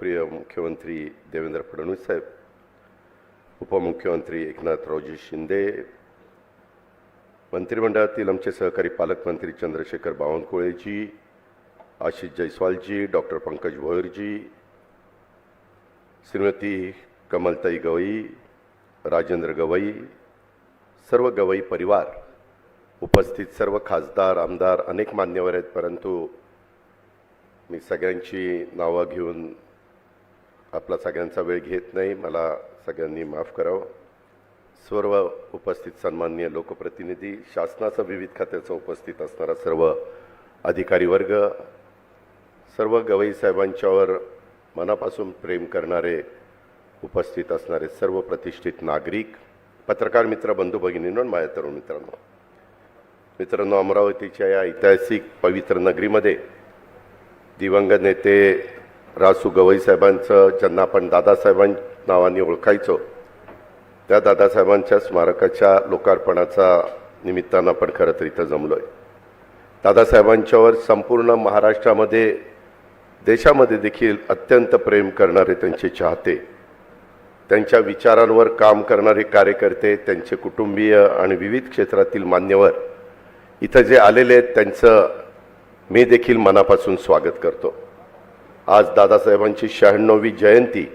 लोकप्रिय मुख्यमंत्री देवेंद्र फडणवीस साहेब उपमुख्यमंत्री एकनाथरावजी शिंदे मंत्रिमंडळातील आमचे सहकारी पालकमंत्री चंद्रशेखर बावनकुळेजी आशिष जयस्वालजी डॉक्टर पंकज भोयरजी श्रीमती कमलताई गवई राजेंद्र गवई सर्व गवई परिवार उपस्थित सर्व खासदार आमदार अनेक मान्यवर आहेत परंतु मी सगळ्यांची नावं घेऊन आपला सगळ्यांचा वेळ घेत नाही मला सगळ्यांनी माफ करावं. सर्व उपस्थित सन्माननीय लोकप्रतिनिधी शासनाचं विविध खात्याचं उपस्थित असणारा सर्व अधिकारी वर्ग सर्व गवई साहेबांच्यावर मनापासून प्रेम करणारे उपस्थित असणारे सर्व प्रतिष्ठित नागरिक पत्रकार मित्र बंधू भगिनींनो माझ्या तरुण मित्रांनो. मित्रांनो अमरावतीच्या या ऐतिहासिक पवित्र नगरीमध्ये दिवंगत नेते रासू गवई साहेबांचं ज्यांना आपण दादासाहेबां नावाने ओळखायचो त्या दादासाहेबांच्या स्मारकाच्या लोकार्पणाचा निमित्तानं आपण खरं तर इथं जमलो आहे दादासाहेबांच्यावर संपूर्ण महाराष्ट्रामध्ये देशामध्ये देखील अत्यंत प्रेम करणारे त्यांचे चाहते त्यांच्या विचारांवर काम करणारे कार्यकर्ते त्यांचे कुटुंबीय आणि विविध क्षेत्रातील मान्यवर इथं जे आलेले आहेत त्यांचं मी देखील मनापासून स्वागत करतो. आज दादासाहेबांची शहाण्णवी जयंती.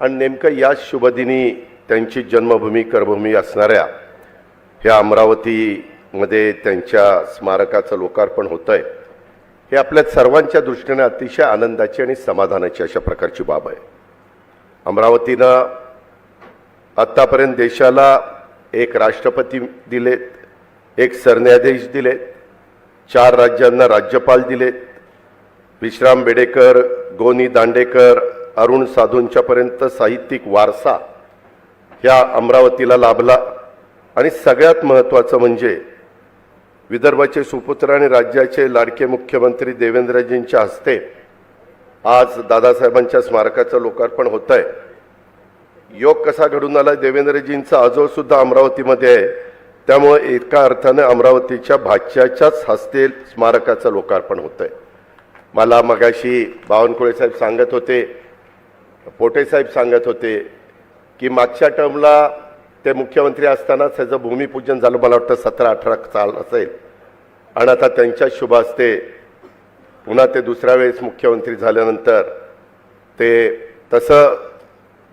आणि नेमकं याच शुभदिनी त्यांची जन्मभूमी कर्मभूमी असणाऱ्या ह्या अमरावतीमध्ये त्यांच्या स्मारकाचं लोकार्पण होतं आहे हे आपल्या सर्वांच्या दृष्टीने अतिशय आनंदाची आणि समाधानाची अशा प्रकारची बाब आहे. अमरावतीनं आत्तापर्यंत देशाला एक राष्ट्रपती दिलेत एक सरन्यायाधीश दिलेत चार राज्यांना राज्यपाल दिलेत विश्राम बेडेकर गोनी दांडेकर अरुण साधूंच्यापर्यंत साहित्यिक वारसा ह्या अमरावतीला लाभला. आणि सगळ्यात महत्त्वाचं म्हणजे विदर्भाचे सुपुत्र आणि राज्याचे लाडके मुख्यमंत्री देवेंद्रजींच्या हस्ते आज दादासाहेबांच्या स्मारकाचं लोकार्पण होत आहे योग कसा घडून आला देवेंद्रजींचा आजोळसुद्धा अमरावतीमध्ये आहे. त्यामुळे एका अर्थाने अमरावतीच्या भाच्याच्याच हस्ते स्मारकाचं लोकार्पण होत आहे मला मगाशी बावनकुळे साहेब सांगत होते पोटेसाहेब सांगत होते की मागच्या टर्मला ते मुख्यमंत्री असतानाच त्याचं भूमिपूजन झालं मला वाटतं सतरा अठरा साल असेल. आणि आता त्यांच्याच शुभ पुन्हा ते दुसऱ्या वेळेस मुख्यमंत्री झाल्यानंतर ते तसं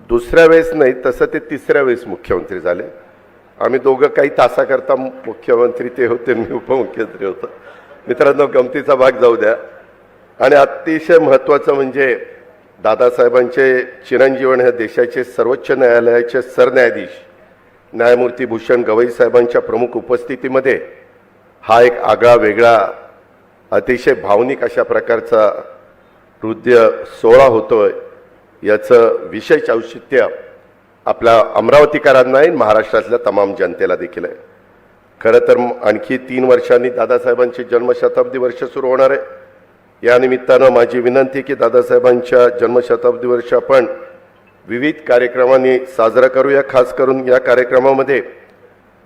दुसऱ्या वेळेस नाही तसं ते तिसऱ्या वेळेस मुख्यमंत्री झाले. आम्ही दोघं काही तासाकरता मुख्यमंत्री ते होते मी उपमुख्यमंत्री होतो. मित्रांनो गमतीचा भाग जाऊ द्या. आणि अतिशय महत्त्वाचं म्हणजे दादासाहेबांचे चिरंजीवन हे देशाचे सर्वोच्च न्यायालयाचे सरन्यायाधीश न्यायमूर्ती भूषण गवई साहेबांच्या प्रमुख उपस्थितीमध्ये हा एक आगळा वेगळा अतिशय भावनिक अशा प्रकारचा हृदय सोहळा होतोय याचं विशेष औचित्य आपल्या अमरावतीकरांना आणि महाराष्ट्रातल्या तमाम जनतेला देखील आहे. खरं तर आणखी तीन वर्षांनी दादासाहेबांची जन्मशताब्दी वर्ष सुरू होणार आहे. या निमित्तानं माझी विनंती की दादासाहेबांच्या जन्मशताब्दी वर्ष आपण विविध कार्यक्रमांनी साजरा करूया. खास करून या कार्यक्रमामध्ये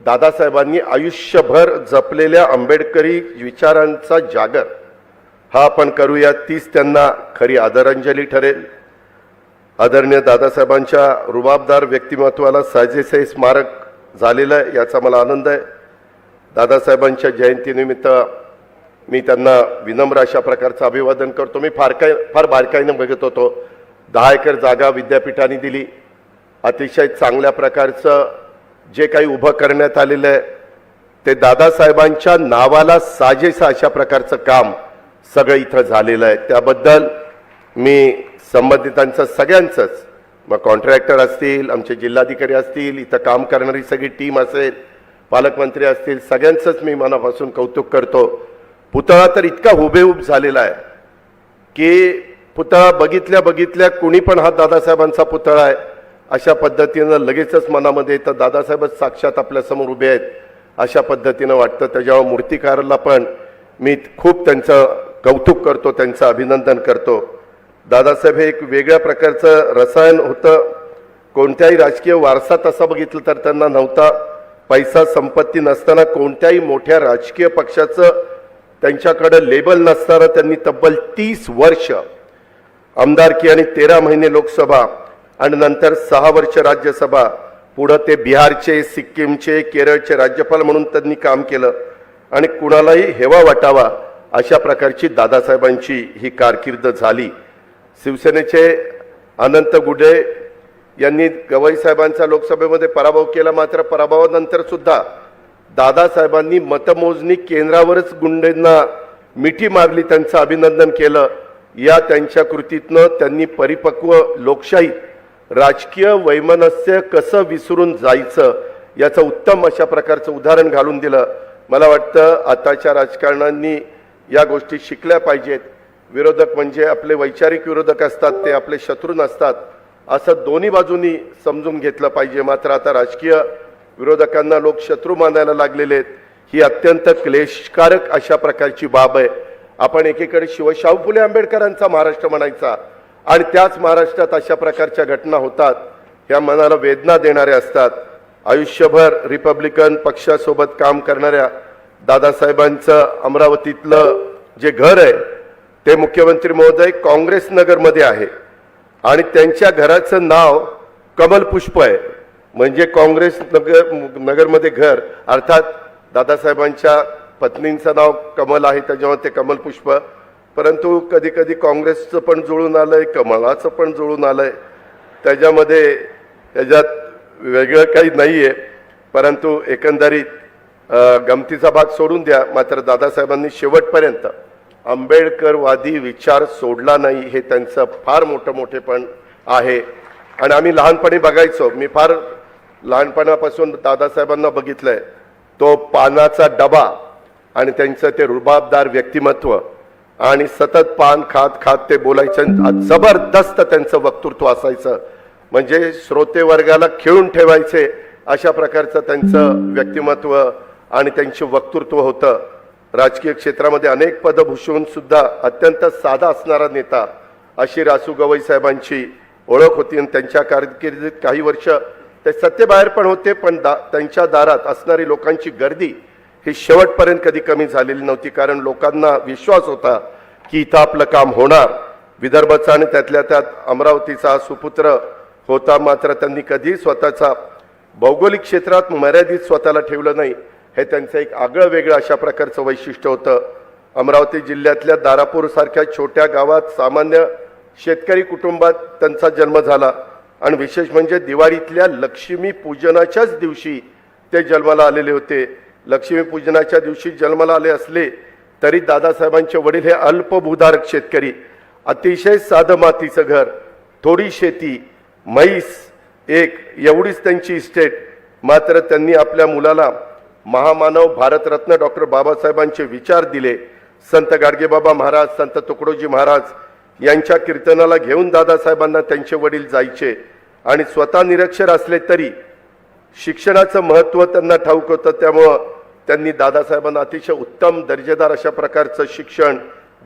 दादासाहेबांनी आयुष्यभर जपलेल्या आंबेडकरी विचारांचा जागर हा आपण करूया. तीच त्यांना खरी आदरांजली ठरेल. आदरणीय दादासाहेबांच्या रुबाबदार व्यक्तिमत्वाला साजेसे स्मारक झालेलं आहे याचा मला आनंद आहे. दादासाहेबांच्या जयंतीनिमित्त मी त्यांना विनम्र अशा प्रकारचं अभिवादन करतो. मी फार काय फार बारकाईनं बघत होतो. दहा एकर जागा विद्यापीठाने दिली. अतिशय चांगल्या प्रकारचं जे काही उभं करण्यात आलेलं आहे ते दादासाहेबांच्या नावाला साजेसं अशा प्रकारचं काम सगळं इथं झालेलं आहे. त्याबद्दल मी संबंधितांचं सगळ्यांचंच मग कॉन्ट्रॅक्टर असतील आमचे जिल्हाधिकारी असतील इथं काम करणारी सगळी टीम असेल पालकमंत्री असतील सगळ्यांचंच मी मनापासून कौतुक करतो. पुतळा तर इतका हुबेहूब झालेला आहे की पुतळा बघितल्या बघितल्या कुणी पण हा दादासाहेबांचा पुतळा आहे. अशा पद्धतीनं लगेचच मनामध्ये येतं दादासाहेबच साक्षात आपल्यासमोर उभे आहेत. अशा पद्धतीनं वाटतं त्याच्यावर मूर्तिकाराला पण मी खूप त्यांचं कौतुक करतो त्यांचं अभिनंदन करतो. दादासाहेब हे एक वेगळ्या प्रकारचं रसायन होतं. कोणत्याही राजकीय वारसा तसा बघितलं तर त्यांना नव्हता. पैसा संपत्ती नसताना कोणत्याही मोठ्या राजकीय पक्षाचं त्यांच्याकडं लेबल नसताना त्यांनी तब्बल तीस वर्ष आमदारकी आणि तेरा महिने लोकसभा आणि नंतर सहा वर्ष राज्यसभा पुढं ते बिहारचे सिक्कीमचे केरळचे राज्यपाल म्हणून त्यांनी काम केलं. आणि कुणालाही हेवा वाटावा अशा प्रकारची दादासाहेबांची ही कारकीर्द झाली. शिवसेनेचे अनंत गुडे यांनी गवई साहेबांचा लोकसभेमध्ये पराभव केला मात्र पराभवानंतर सुद्धा दादासाहेबांनी मतमोजणी केंद्रावरच गुंडेंना मिठी मारली त्यांचं अभिनंदन केलं. या त्यांच्या कृतीतनं त्यांनी परिपक्व लोकशाही राजकीय वैमनस्य कसं विसरून जायचं याचं उत्तम अशा प्रकारचं उदाहरण घालून दिलं. मला वाटतं आताच्या राजकारणांनी या गोष्टी शिकल्या पाहिजेत. विरोधक म्हणजे आपले वैचारिक विरोधक असतात ते आपले शत्रू नसतात. असं दोन्ही बाजूनी समजून घेतलं पाहिजे. मात्र आता राजकीय विरोधकांना लोक शत्रू मानायला लागलेले आहेत. ही अत्यंत क्लेशकारक अशा प्रकारची बाब आहे. आपण एकीकडे शिवशाहू फुले आंबेडकरांचा महाराष्ट्र म्हणायचा आणि त्याच महाराष्ट्रात अशा प्रकारच्या घटना होतात. ह्या मनाला वेदना देणाऱ्या असतात. आयुष्यभर रिपब्लिकन पक्षासोबत काम करणाऱ्या दादासाहेबांचं अमरावतीतलं जे घर आहे ते मुख्यमंत्री महोदय काँग्रेस नगरमध्ये आहे. आणि त्यांच्या घराचं नाव कमल पुष्प आहे. म्हणजे काँग्रेस नगर नगरमध्ये घर अर्थात दादासाहेबांच्या पत्नींचं नाव कमल आहे त्याच्यामुळे ते कमल पुष्प. परंतु कधी कधी काँग्रेसचं पण जुळून आलंय कमळाचं पण जुळून आलंय. त्याच्यामध्ये त्याच्यात वेगळं काही नाही आहे परंतु एकंदरीत गमतीचा भाग सोडून द्या मात्र दादासाहेबांनी शेवटपर्यंत आंबेडकरवादी विचार सोडला नाही हे त्यांचं फार मोठं मोठेपण आहे. आणि आम्ही लहानपणी बघायचो मी फार लहानपणापासून दादासाहेबांना बघितलंय तो पानाचा डबा आणि त्यांचं ते रुबाबदार व्यक्तिमत्व आणि सतत पान खात खात ते बोलायचं जबरदस्त त्यांचं वक्तृत्व असायचं. म्हणजे श्रोते वर्गाला खेळून ठेवायचे अशा प्रकारचं त्यांचं व्यक्तिमत्व आणि त्यांचे वक्तृत्व होतं. राजकीय क्षेत्रामध्ये अनेक पदं भूषवून सुद्धा अत्यंत साधा असणारा नेता अशी रासू गवई साहेबांची ओळख होती आणि त्यांच्या कारकिर्दीत काही वर्ष ते सत्तेबाहेर पण होते पण दा त्यांच्या दारात असणारी लोकांची गर्दी ही शेवटपर्यंत कधी कमी झालेली नव्हती. कारण लोकांना विश्वास होता की इथं आपलं काम होणार. विदर्भाचा आणि त्यातल्या त्यात अमरावतीचा हा सुपुत्र होता. मात्र त्यांनी कधी स्वतःचा भौगोलिक क्षेत्रात मर्यादित स्वतःला ठेवलं नाही. हे त्यांचं एक आगळं वेगळं अशा प्रकारचं वैशिष्ट्य होतं. अमरावती जिल्ह्यातल्या दारापूरसारख्या छोट्या गावात सामान्य शेतकरी कुटुंबात त्यांचा जन्म झाला. आणि विशेष म्हणजे दिवाळीतल्या लक्ष्मी पूजनाच्याच दिवशी ते जन्माला आलेले होते. लक्ष्मी पूजनाच्या दिवशी जन्माला आले असले तरी दादासाहेबांचे वडील हे अल्पभूधारक शेतकरी. अतिशय साधं मातीचं घर थोडी शेती म्हैस एक एवढीच त्यांची इस्टेट मात्र त्यांनी आपल्या मुलाला महामानव भारतरत्न डॉक्टर बाबासाहेबांचे विचार दिले. संत गाडगेबाबा महाराज संत तुकडोजी महाराज यांच्या कीर्तनाला घेऊन दादासाहेबांना त्यांचे वडील जायचे आणि स्वतः निरक्षर असले तरी शिक्षणाचं महत्त्व त्यांना ठाऊक होतं. त्यामुळं त्यांनी दादासाहेबांना अतिशय उत्तम दर्जेदार अशा प्रकारचं शिक्षण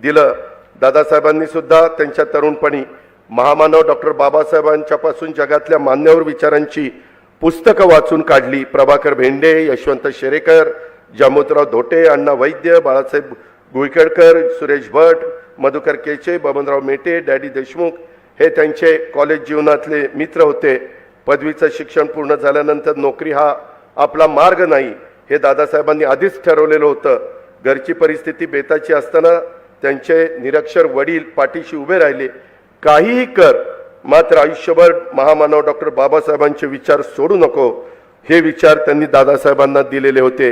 दिलं. दादासाहेबांनी सुद्धा त्यांच्या तरुणपणी महामानव डॉक्टर बाबासाहेबांच्यापासून जगातल्या मान्यवर विचारांची पुस्तकं वाचून काढली. प्रभाकर भेंडे यशवंत शेरेकर जामोदराव धोटे अण्णा वैद्य बाळासाहेब गुळकेडकर सुरेश भट मधुकर केचे बबनराव मेटे डॅडी देशमुख हे त्यांचे कॉलेज जीवनातले मित्र होते. पदवीचं शिक्षण पूर्ण झाल्यानंतर नोकरी हा आपला मार्ग नाही हे दादासाहेबांनी आधीच ठरवलेलं होतं. घरची परिस्थिती बेताची असताना त्यांचे निरक्षर वडील पाठीशी उभे राहिले. काहीही कर मात्र आयुष्यभर महामानव डॉक्टर बाबासाहेबांचे विचार सोडू नको हे विचार त्यांनी दादासाहेबांना दिलेले होते.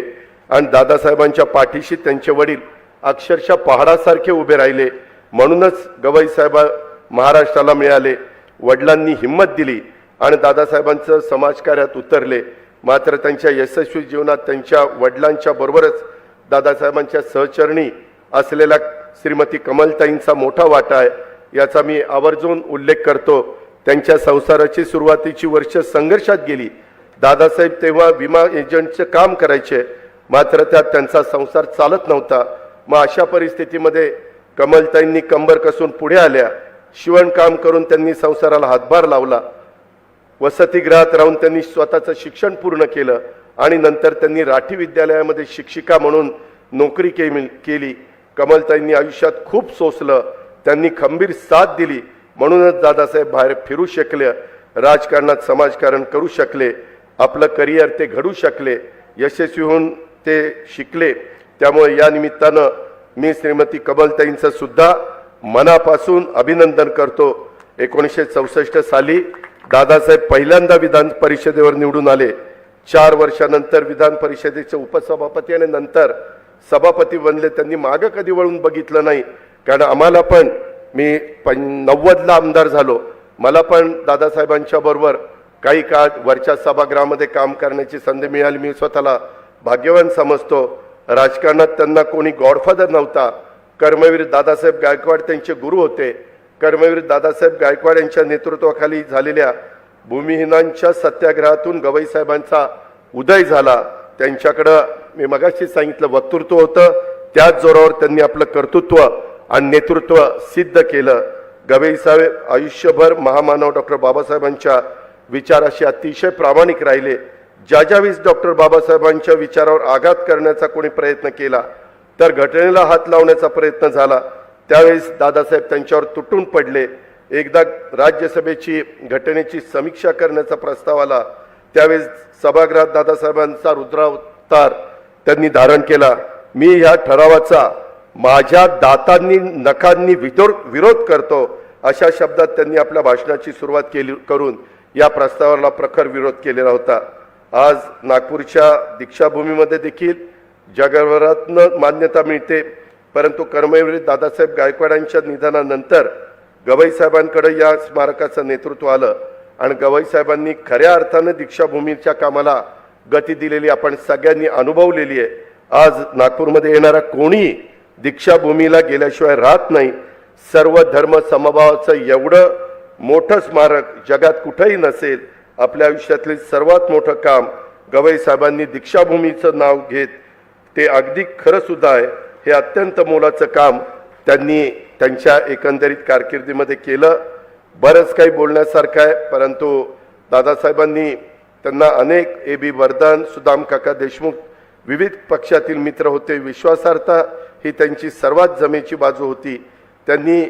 आणि दादासाहेबांच्या पाठीशी त्यांचे वडील अक्षरशः पहाडासारखे उभे राहिले. म्हणूनच गवईसाहेब महाराष्ट्राला मिळाले. वडिलांनी हिंमत दिली आणि दादासाहेबांचं समाजकार्यात उतरले. मात्र त्यांच्या यशस्वी जीवनात त्यांच्या वडिलांच्या बरोबरच दादासाहेबांच्या सहचरणी असलेल्या श्रीमती कमलताईंचा मोठा वाटा आहे. याचा मी आवर्जून उल्लेख करतो. त्यांच्या संसाराची सुरुवातीची वर्ष संघर्षात गेली. दादासाहेब तेव्हा विमा एजंटचं काम करायचे. मात्र त्यात त्यांचा संसार चालत नव्हता. मग अशा परिस्थितीमध्ये कमलताईंनी कंबर कसून पुढे आल्या. शिवणकाम करून त्यांनी संसाराला हातभार लावला. वसतिगृहात राहून त्यांनी स्वतःचं शिक्षण पूर्ण केलं आणि नंतर त्यांनी राठी विद्यालयामध्ये शिक्षिका म्हणून नोकरी केली केली. कमलताईंनी आयुष्यात खूप सोसलं. त्यांनी खंबीर साथ दिली. म्हणूनच दादासाहेब बाहेर फिरू शकले. राजकारणात समाजकारण करू शकले. आपलं करिअर ते घडू शकले. यशस्वी होऊन ते शिकले. त्यामुळे या निमित्तानं मी श्रीमती कमलताईंचं सुद्धा मनापासून अभिनंदन करतो. एकोणीसशे चौसष्ट साली दादासाहेब पहिल्यांदा विधान परिषदेवर निवडून आले. चार वर्षानंतर विधान परिषदेचे उपसभापती आणि नंतर सभापती बनले. त्यांनी मागं कधी वळून बघितलं नाही. कारण आम्हाला पण मी पण नव्वदला आमदार झालो. मला पण दादासाहेबांच्या बरोबर काही काळ वरच्या सभागृहामध्ये काम करण्याची संधी मिळाली. मी स्वतःला भाग्यवान समजतो. राजकारणात त्यांना कोणी गॉडफादर नव्हता. कर्मवीर दादासाहेब गायकवाड त्यांचे गुरु होते. कर्मवीर दादासाहेब गायकवाड यांच्या नेतृत्वाखाली झालेल्या भूमिहीनांच्या सत्याग्रहातून गवईसाहेबांचा उदय झाला. त्यांच्याकडं मी मगाशी सांगितलं वक्तृत्व होतं. त्याच जोरावर त्यांनी आपलं कर्तृत्व आणि नेतृत्व सिद्ध केलं. गवईसाहेब आयुष्यभर महामानव डॉक्टर बाबासाहेबांच्या विचाराशी अतिशय प्रामाणिक राहिले. ज्या ज्यावेळेस डॉक्टर बाबासाहेबांच्या विचारावर आघात करण्याचा कोणी प्रयत्न केला तर घटनेला हात लावण्याचा प्रयत्न झाला. त्यावेळेस दादासाहेब त्यांच्यावर तुटून पडले. एकदा राज्यसभेची घटनेची समीक्षा करण्याचा प्रस्ताव आला. त्यावेळेस सभागृहात दादासाहेबांचा रुद्रावतार त्यांनी धारण केला. मी ह्या ठरावाचा माझ्या दातांनी नखांनी विदोर विरोध करतो अशा शब्दात त्यांनी आपल्या भाषणाची सुरुवात केली करून या प्रस्तावाला प्रखर विरोध केलेला होता. आज नागपूरच्या दीक्षाभूमीमध्ये देखील जगभरातनं मान्यता मिळते. परंतु कर्मवीर दादासाहेब गायकवाडांच्या निधनानंतर गवईसाहेबांकडे या स्मारकाचं नेतृत्व आलं आणि गवईसाहेबांनी खऱ्या अर्थानं दीक्षाभूमीच्या कामाला गती दिलेली आपण सगळ्यांनी अनुभवलेली आहे. आज नागपूरमध्ये येणारा कोणी दीक्षाभूमीला गेल्याशिवाय राहत नाही. सर्व धर्म समभावाचं एवढं मोठं स्मारक जगात कुठंही नसेल आपल्या आयुष्यातले सर्वात मोठं काम गवई साहेबांनी दीक्षाभूमीचं नाव घेत ते अगदी खरं सुद्धा आहे. हे अत्यंत मोलाचं काम त्यांनी त्यांच्या एकंदरीत कारकिर्दीमध्ये केलं. बरंच काही बोलण्यासारखं आहे परंतु दादासाहेबांनी त्यांना अनेक ए बी वर्धन सुदाम काका देशमुख विविध पक्षातील मित्र होते विश्वासार्हता ही त्यांची सर्वात जमेची बाजू होती. त्यांनी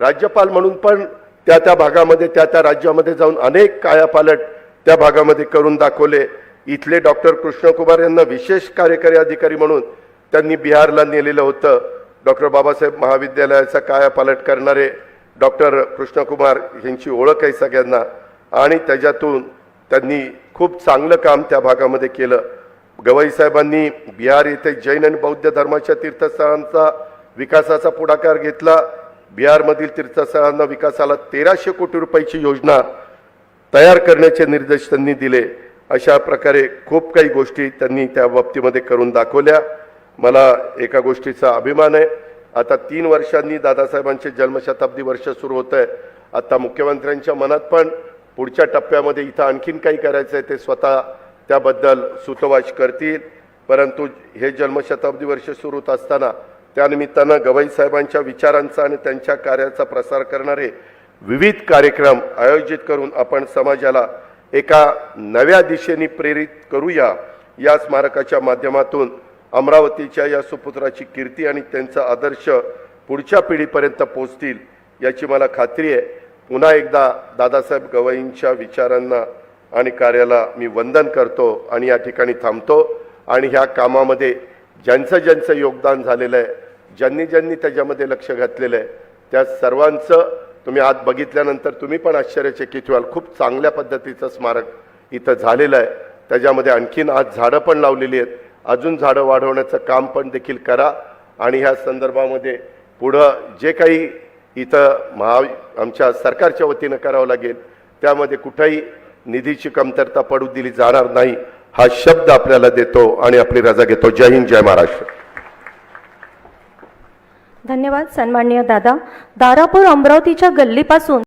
राज्यपाल म्हणून पण त्या त्या भागामध्ये त्या त्या राज्यामध्ये जाऊन अनेक कायापालट त्या भागामध्ये करून दाखवले. इथले डॉक्टर कृष्णकुमार यांना विशेष कार्यकारी अधिकारी म्हणून त्यांनी बिहारला नेलेलं होतं. डॉक्टर बाबासाहेब महाविद्यालयाचा कायापालट करणारे डॉक्टर कृष्णकुमार यांची ओळख आहे सगळ्यांना आणि त्याच्यातून त्यांनी खूप चांगलं काम त्या भागामध्ये केलं. गवई साहेबांनी बिहार येथे जैन आणि बौद्ध धर्माच्या तीर्थस्थळांचा विकासाचा पुढाकार घेतला. बिहारमधील तीर्थस्थळांना विकासाला तेराशे कोटी रुपयाची योजना तयार करण्याचे निर्देश त्यांनी दिले. अशा प्रकारे खूप काही गोष्टी त्यांनी त्या बाबतीमध्ये करून दाखवल्या. मला एका गोष्टीचा अभिमान आहे. आता तीन वर्षांनी दादासाहेबांचे जन्मशताब्दी वर्ष सुरू होत आहे आता मुख्यमंत्र्यांच्या मनात पण पुढच्या टप्प्यामध्ये इथं आणखीन काही करायचं आहे ते स्वतः त्याबद्दल सुतवाच करतील. परंतु हे जन्मशताब्दी वर्ष सुरू होत असताना त्यानिमित्तानं गवई साहेबांच्या विचारांचा आणि त्यांच्या कार्याचा प्रसार करणारे विविध कार्यक्रम आयोजित करून आपण समाजाला एका नव्या दिशेने प्रेरित करूया. या स्मारकाच्या माध्यमातून अमरावतीच्या या सुपुत्राची कीर्ती आणि त्यांचा आदर्श पुढच्या पिढीपर्यंत पोचतील याची मला खात्री आहे. पुन्हा एकदा दादासाहेब गवईंच्या विचारांना आणि कार्याला मी वंदन करतो आणि या ठिकाणी थांबतो. आणि ह्या कामामध्ये ज्यांचं ज्यांचं योगदान झालेलं आहे ज्यांनी ज्यांनी त्याच्यामध्ये लक्ष घातलेलं आहे त्या सर्वांचं तुम्ही आज बघितल्यानंतर तुम्ही पण आश्चर्यचकित व्हाल. खूप चांगल्या पद्धतीचं स्मारक इथं झालेलं आहे. त्याच्यामध्ये आणखीन आज झाडं पण लावलेली आहेत. अजून झाडं वाढवण्याचं काम पण देखील करा आणि ह्या संदर्भामध्ये पुढं जे काही इथं महा आमच्या सरकारच्या वतीनं करावं लागेल त्यामध्ये कुठंही निधीची कमतरता पडू दिली जाणार नाही हा शब्द आपल्याला देतो आणि आपली रजा घेतो. जय हिंद जय महाराष्ट्र. धन्यवाद सन्माननीय दादा. दारापूर अमरावतीच्या गल्लीपासून